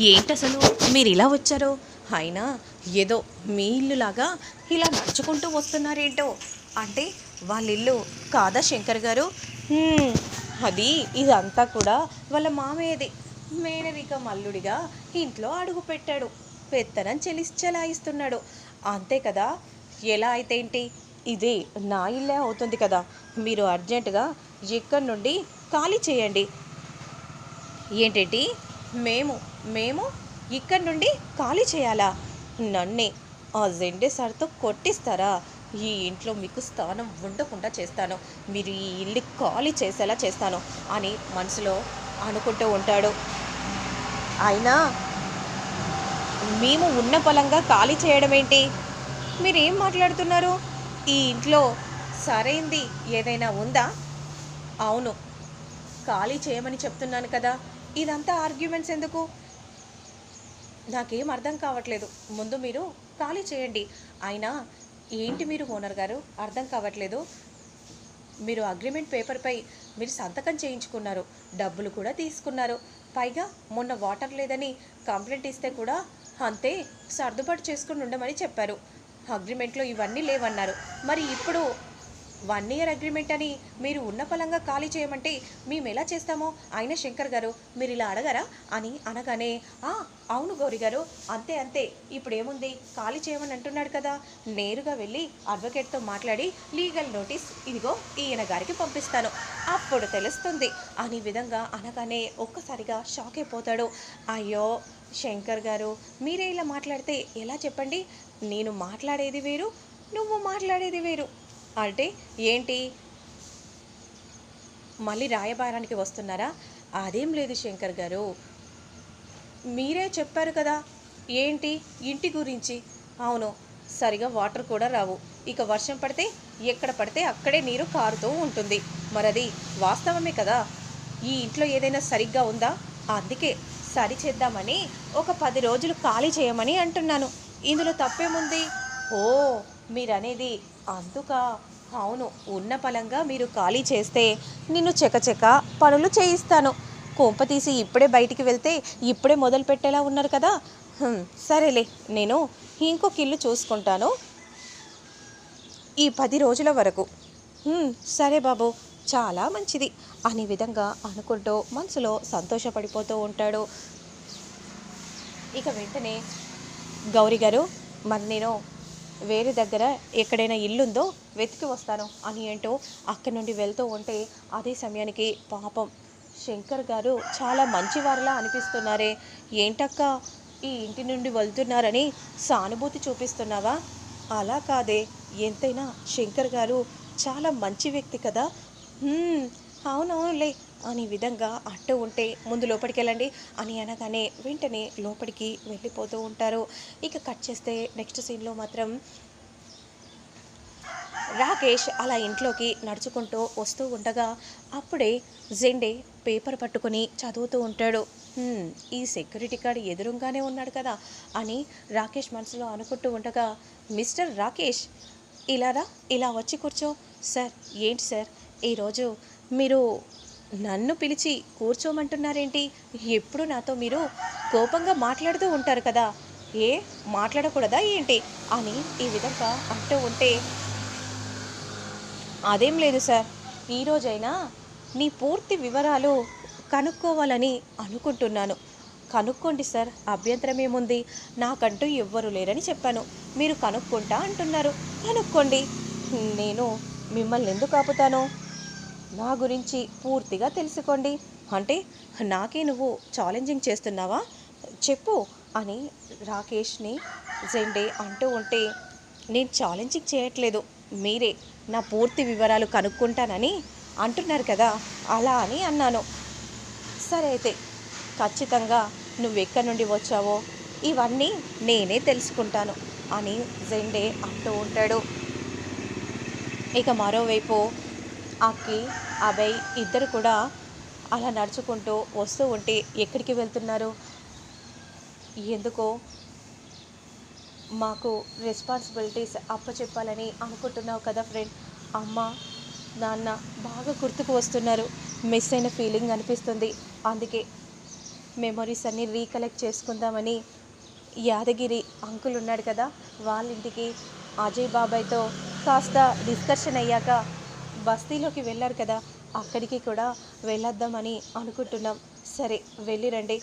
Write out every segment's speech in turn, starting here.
ఏంటసలు? మీరు ఇలా వచ్చారు? అయినా ఏదో మీ ఇల్లులాగా ఇలా నడుచుకుంటూ వస్తున్నారేంటో? అంటే వాళ్ళ ఇల్లు కాదా శంకర్ గారు? అది ఇదంతా కూడా వాళ్ళ మామయ్యది. మేనరిక మల్లుడిగా ఇంట్లో అడుగు పెట్టాడు. పెత్తనం చెలి చెలాయిస్తున్నాడు అంతే కదా? ఎలా అయితే ఏంటి? ఇది నా ఇల్లే అవుతుంది కదా. మీరు అర్జెంటుగా ఇక్కడి నుండి ఖాళీ చేయండి. ఏంటేంటి? మేము మేము ఇక్కడి నుండి ఖాళీ చేయాలా? నన్నే ఆ జెండే సార్తో కొట్టిస్తారా? ఈ ఇంట్లో మీకు స్థానం ఉండకుండా చేస్తాను. మీరు ఈ ఇల్లు ఖాళీ చేసేలా చేస్తాను అని మనసులో అనుకుంటూ ఉంటాడు. అయినా మేము ఉన్న పొలంగా ఖాళీ చేయడం ఏంటి? మీరు ఏం మాట్లాడుతున్నారు? ఈ ఇంట్లో సరైంది ఏదైనా ఉందా? అవును ఖాళీ చేయమని చెప్తున్నాను కదా. ఇదంతా ఆర్గ్యుమెంట్స్ ఎందుకు? నాకేం అర్థం కావట్లేదు. ముందు మీరు ఖాళీ చేయండి. అయినా ఏంటి మీరు ఓనర్ గారు? అర్థం కావట్లేదు. మీరు అగ్రిమెంట్ పేపర్పై మీరు సంతకం చేయించుకున్నారు. డబ్బులు కూడా తీసుకున్నారు. పైగా మొన్న వాటర్ లేదని కంప్లైంట్ ఇస్తే కూడా అంతే సర్దుబాటు చేసుకుని ఉండమని చెప్పారు. అగ్రిమెంట్లో ఇవన్నీ లేవన్నారు. మరి ఇప్పుడు వన్ ఇయర్ అగ్రిమెంట్ అని మీరు ఉన్న పలంగా ఖాళీ చేయమంటే మేము ఎలా చేస్తామో? ఆయన శంకర్ గారు మీరు ఇలా అడగరా? అని అనగానే "ఆ, అవును గౌరీ గారు అంతే అంతే ఇప్పుడు ఏముంది ఖాళీ చేయమని అంటున్నాడు కదా. నేరుగా వెళ్ళి అడ్వకేట్తో మాట్లాడి లీగల్ నోటీస్ ఇదిగో ఈయన గారికి పంపిస్తాను. అప్పుడు తెలుస్తుంది. అని విధంగా అనగానే ఒక్కసారిగా షాక్ అయిపోతాడు. అయ్యో శంకర్ గారు మీరే ఇలా మాట్లాడితే ఎలా చెప్పండి? నేను మాట్లాడేది వేరు నువ్వు మాట్లాడేది వేరు. అంటే ఏంటి? మళ్ళీ రాయబారానికి వస్తున్నారా? అదేం లేదు శంకర్ గారు. మీరే చెప్పారు కదా. ఏంటి? ఇంటి గురించి. అవును సరిగా వాటర్ కూడా రావు. ఇక వర్షం పడితే ఎక్కడ పడితే అక్కడే నీరు కారుతూ ఉంటుంది. మరది వాస్తవమే కదా. ఈ ఇంట్లో ఏదైనా సరిగ్గా ఉందా? అందుకే సరి చేద్దామని ఒక పది రోజులు ఖాళీ చేయమని అంటున్నాను. ఇందులో తప్పేముంది? ఓ మీరనేది. అందుక అవును ఉన్న పలంగా మీరు ఖాళీ చేస్తే నిన్ను చెకచెక పనులు చేయిస్తాను. కొంప తీసి ఇప్పుడే బయటికి వెళ్తే ఇప్పుడే మొదలు పెట్టేలా ఉన్నారు కదా. సరేలే నేను ఇంకొక ఇల్లు చూసుకుంటాను. ఈ పది రోజుల వరకు. సరే బాబు చాలా మంచిది. అనే విధంగా అనుకుంటూ మనసులో సంతోషపడిపోతూ ఉంటాడు. ఇక వెంటనే గౌరీ గారు మరి నేను వేరే దగ్గర ఎక్కడైనా ఇల్లుందో వెతికి వస్తాను అని ఏంటో అక్కడి నుండి వెళ్తూ ఉంటే అదే సమయానికి పాపం శంకర్ గారు చాలా మంచివారిలా అనిపిస్తున్నారే. ఏంటక్క ఈ ఇంటి నుండి వెళ్తున్నారని సానుభూతి చూపిస్తున్నావా? అలా కాదే. ఎంతైనా శంకర్ గారు చాలా మంచి వ్యక్తి కదా. అవునవును అవునవునులే. అనే విధంగా అంటూ ఉంటే ముందు లోపలికి వెళ్ళండి. అని అనగానే వెంటనే లోపలికి వెళ్ళిపోతూ ఉంటారు. ఇక కట్ చేస్తే నెక్స్ట్ సీన్లో మాత్రం రాకేష్ అలా ఇంట్లోకి నడుచుకుంటూ వస్తూ ఉండగా అప్పుడే జెండే పేపర్ పట్టుకొని చదువుతూ ఉంటాడు. ఈ సెక్యూరిటీ గార్డ్ ఎదురుగానే ఉన్నాడు కదా అని రాకేష్ మనసులో అనుకుంటూ ఉండగా మిస్టర్ రాకేష్ ఇలా రా ఇలా వచ్చి కూర్చో. సార్ ఏంటి సార్? ఈరోజు మీరు నన్ను పిలిచి కూర్చోమంటున్నారేంటి? ఎప్పుడు నాతో మీరు కోపంగా మాట్లాడుతూ ఉంటారు కదా. ఏ? మాట్లాడకూడదా ఏంటి? అని ఈ విధంగా అంటూ ఉంటే అదేం లేదు సార్. ఈరోజైనా నీ పూర్తి వివరాలు కనుక్కోవాలని అనుకుంటున్నాను. కనుక్కోండి సార్. అభ్యంతరం ఏముంది నాకంటూ ఎవ్వరు లేరని చెప్పాను. మీరు కనుక్కుంటా అంటున్నారు. కనుక్కోండి. నేను మిమ్మల్ని ఎందుకు ఆపుతాను? నా గురించి పూర్తిగా తెలుసుకోండి. అంటే నాకే నువ్వు ఛాలెంజింగ్ చేస్తున్నావా? చెప్పు అని రాకేష్ని జెండే అంటూ ఉంటే నేను ఛాలెంజింగ్ చేయట్లేదు. మీరే నా పూర్తి వివరాలు కనుక్కుంటానని అంటున్నారు కదా అలా అని అన్నాను. సరే అయితే ఖచ్చితంగా నువ్వు ఎక్కడి నుండి వచ్చావో ఇవన్నీ నేనే తెలుసుకుంటాను అని జెండే అంటూ ఉంటాడు. ఇక మరోవైపు అక్కి అభయ్ ఇద్దరు కూడా అలా నడుచుకుంటూ వస్తూ ఉంటే ఎక్కడికి వెళ్తున్నారు? ఎందుకో మాకు రెస్పాన్సిబిలిటీస్ అప్పచెప్పాలని అనుకుంటున్నావు కదా ఫ్రెండ్ అమ్మ నాన్న బాగా గుర్తుకు వస్తున్నారు. మిస్ అయిన ఫీలింగ్ అనిపిస్తుంది. అందుకే మెమొరీస్ అన్నీ రీకలెక్ట్ చేసుకుందామని యాదగిరి అంకుల్ ఉన్నాడు కదా వాళ్ళ ఇంటికి అజయ్ బాబాయ్తో కాస్త డిస్కషన్ అయ్యాక బస్తీలోకి వెళ్ళారు కదా అక్కడికి కూడా వెళ్ళొద్దామని అనుకుంటున్నాం. సరే వెళ్ళిరండి.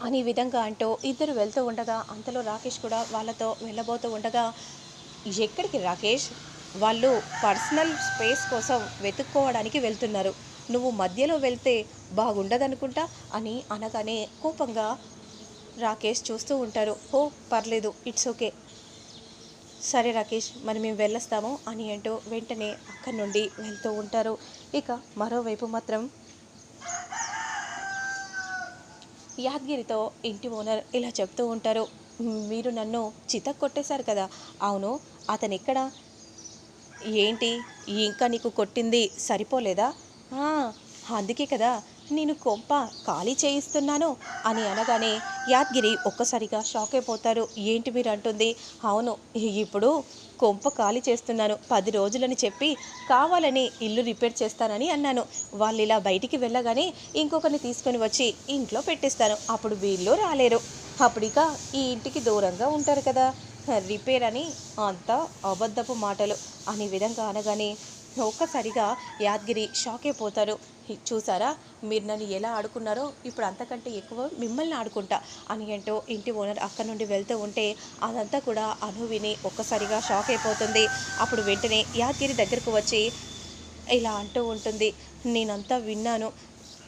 అని విధంగా అంటూ ఇద్దరు వెళ్తూ ఉండగా అంతలో రాకేష్ కూడా వాళ్ళతో వెళ్ళబోతూ ఉండగా ఎక్కడికి రాకేష్? వాళ్ళు పర్సనల్ స్పేస్ కోసం వెతుక్కోవడానికి వెళ్తున్నారు. నువ్వు మధ్యలో వెళ్తే బాగుండదనుకుంటా? అని అనగానే కోపంగా రాకేష్ చూస్తూ ఉంటారు. ఓ పర్లేదు ఇట్స్ ఓకే. సరే రాకేష్ మరి మేము వెళ్ళొస్తాము అని అంటూ వెంటనే అక్కడి నుండి వెళ్తూ ఉంటారు. ఇక మరోవైపు మాత్రం యాదగిరితో ఇంటి ఓనర్ ఇలా చెప్తూ ఉంటారు. మీరు నన్ను చిత కొట్టేశారు కదా. అవును అతను ఎక్కడ? ఏంటి ఇంకా నీకు కొట్టింది సరిపోలేదా? అందుకే కదా నేను కొంప ఖాళీ చేయిస్తున్నాను అని అనగానే యాదగిరి ఒక్కసారిగా షాక్ అయిపోతారు. ఏంటి మీరు అంటుంది అవును ఇప్పుడు కొంప ఖాళీ చేస్తున్నాను. పది రోజులని చెప్పి కావాలని ఇల్లు రిపేర్ చేస్తానని అన్నాను. వాళ్ళు ఇలా బయటికి వెళ్ళగానే ఇంకొకరిని తీసుకొని వచ్చి ఇంట్లో పెట్టిస్తాను. అప్పుడు వీళ్ళు రాలేరు. అప్పుడు ఇక ఈ ఇంటికి దూరంగా ఉంటారు కదా. రిపేర్ అని అంతా అబద్ధపు మాటలు. అనే విధంగా అనగానే ఒక్కసారిగా యాదగిరి షాక్ అయిపోతారు. చూసారా? మీరు నన్ను ఎలా ఆడుకున్నారో? ఇప్పుడు అంతకంటే ఎక్కువ మిమ్మల్ని ఆడుకుంటా అని ఏంటో ఇంటి ఓనర్ అక్కడి నుండి వెళ్తూ ఉంటే అదంతా కూడా అను విని ఒక్కసారిగా షాక్ అయిపోతుంది. అప్పుడు వెంటనే యాదగిరి దగ్గరకు వచ్చి ఇలా అంటూ ఉంటుంది నేనంతా విన్నాను.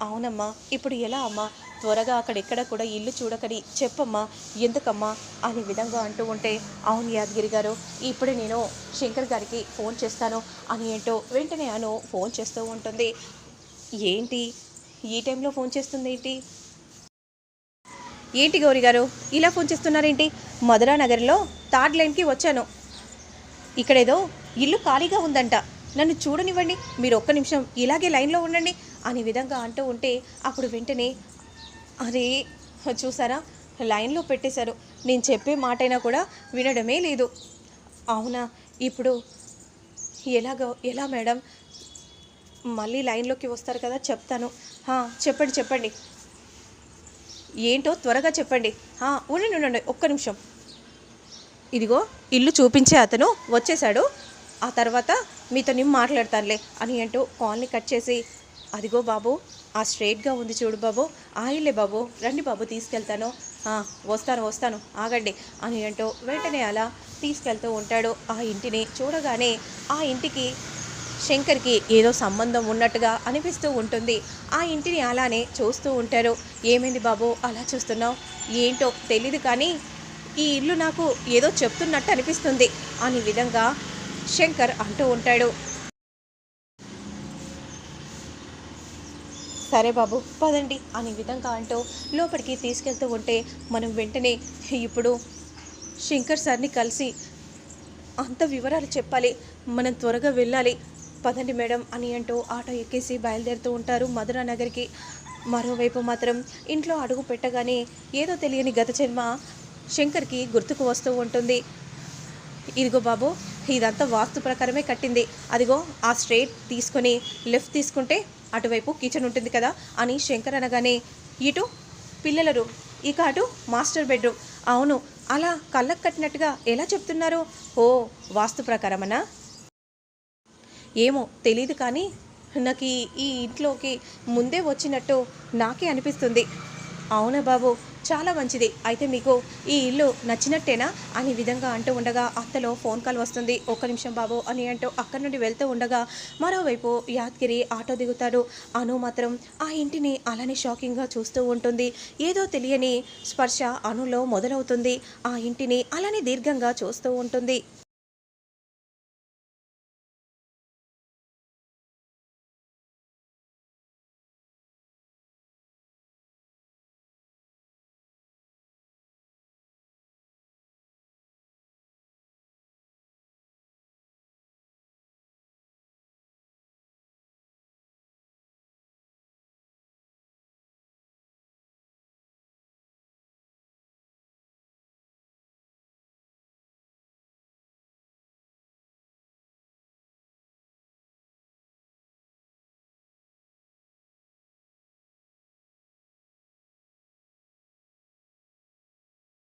అవునమ్మా ఇప్పుడు ఎలా అమ్మా? త్వరగా అక్కడెక్కడ కూడా ఇల్లు చూడకని చెప్పమ్మా ఎందుకమ్మా? అనే విధంగా అంటూ ఉంటే అవును యాదగిరి గారు ఇప్పుడే నేను శంకర్ గారికి ఫోన్ చేస్తాను అని ఏంటో వెంటనే అను ఫోన్ చేస్తూ ఉంటుంది. ఏంటి? ఈ టైంలో ఫోన్ చేస్తుంది ఏంటి ఏంటి గౌరీ గారు? ఇలా ఫోన్ చేస్తున్నారేంటి? మధురా నగర్లో థర్డ్ లైన్కి వచ్చాను. ఇక్కడేదో ఇల్లు ఖాళీగా ఉందంట. నన్ను చూడనివ్వండి. మీరు ఒక్క నిమిషం ఇలాగే లైన్లో ఉండండి అనే విధంగా అంటూ ఉంటే అప్పుడు వెంటనే అరే చూసారా? లైన్లో పెట్టేశారు. నేను చెప్పే మాటైనా కూడా వినడమే లేదు. అవునా? ఇప్పుడు ఎలాగో ఎలా మేడం? మళ్ళీ లైన్లోకి వస్తారు కదా చెప్తాను. హా, చెప్పండి చెప్పండి. ఏంటో త్వరగా చెప్పండి. ఉండండి ఉండండి ఒక్క నిమిషం. ఇదిగో ఇల్లు చూపించే అతను వచ్చేశాడు. ఆ తర్వాత మీతో నేను మాట్లాడతానులే అని అంటూ కాల్ని కట్ చేసి అదిగో బాబు ఆ స్ట్రైట్గా ఉంది చూడు బాబు ఆ ఇల్లే బాబు రండి బాబు తీసుకెళ్తాను. వస్తాను వస్తాను ఆగండి అని అంటూ వెంటనే అలా తీసుకెళ్తూ ఉంటాడు. ఆ ఇంటిని చూడగానే ఆ ఇంటికి శంకర్కి ఏదో సంబంధం ఉన్నట్టుగా అనిపిస్తూ ఉంటుంది. ఆ ఇంటిని అలానే చూస్తూ ఉంటారు. ఏమైంది బాబు? అలా చూస్తున్నావు? ఏంటో తెలీదు కానీ ఈ ఇల్లు నాకు ఏదో చెప్తున్నట్టు అనిపిస్తుంది అనే విధంగా శంకర్ అంటూ ఉంటాడు. సరే బాబు పదండి అనే విధంగా అంటూ లోపలికి తీసుకెళ్తూ ఉంటే మనం వెంటనే ఇప్పుడు శంకర్ సార్ని కలిసి అంత వివరాలు చెప్పాలి. మనం త్వరగా వెళ్ళాలి. పదండి మేడం అని అంటూ ఆటో ఎక్కేసి బయలుదేరుతూ ఉంటారు మధురా నగర్కి. మరోవైపు మాత్రం ఇంట్లో అడుగు పెట్టగానే ఏదో తెలియని గత జన్మ శంకర్కి గుర్తుకు వస్తూ ఉంటుంది. ఇదిగో బాబు ఇదంతా వాస్తు ప్రకారమే కట్టింది. అదిగో ఆ స్ట్రేట్ తీసుకొని లెఫ్ట్ తీసుకుంటే అటువైపు కిచెన్ ఉంటుంది కదా అని శంకర్ అనగానే ఇటు పిల్లల రూమ్ ఇక అటు మాస్టర్ బెడ్రూమ్. అవును అలా కళ్ళకు కట్టినట్టుగా ఎలా చెప్తున్నారు? ఓ వాస్తు ప్రకారమనా? ఏమో తెలియదు కానీ నాకు ఈ ఇంట్లోకి ముందే వచ్చినట్టు నాకే అనిపిస్తుంది. అవునా బాబు? చాలా మంచిది. అయితే మీకు ఈ ఇల్లు నచ్చినట్టేనా? అనే విధంగా అంటూ ఉండగా అత్తలో ఫోన్ కాల్ వస్తుంది. ఒక్క నిమిషం బాబు అని అంటూ అక్కడి నుండి వెళ్తూ ఉండగా మరోవైపు యాద్గిరి ఆటో దిగుతాడు. అను మాత్రం ఆ ఇంటిని అలానే షాకింగ్గా చూస్తూ ఉంటుంది. ఏదో తెలియని స్పర్శ అనులో మొదలవుతుంది. ఆ ఇంటిని అలానే దీర్ఘంగా చూస్తూ ఉంటుంది.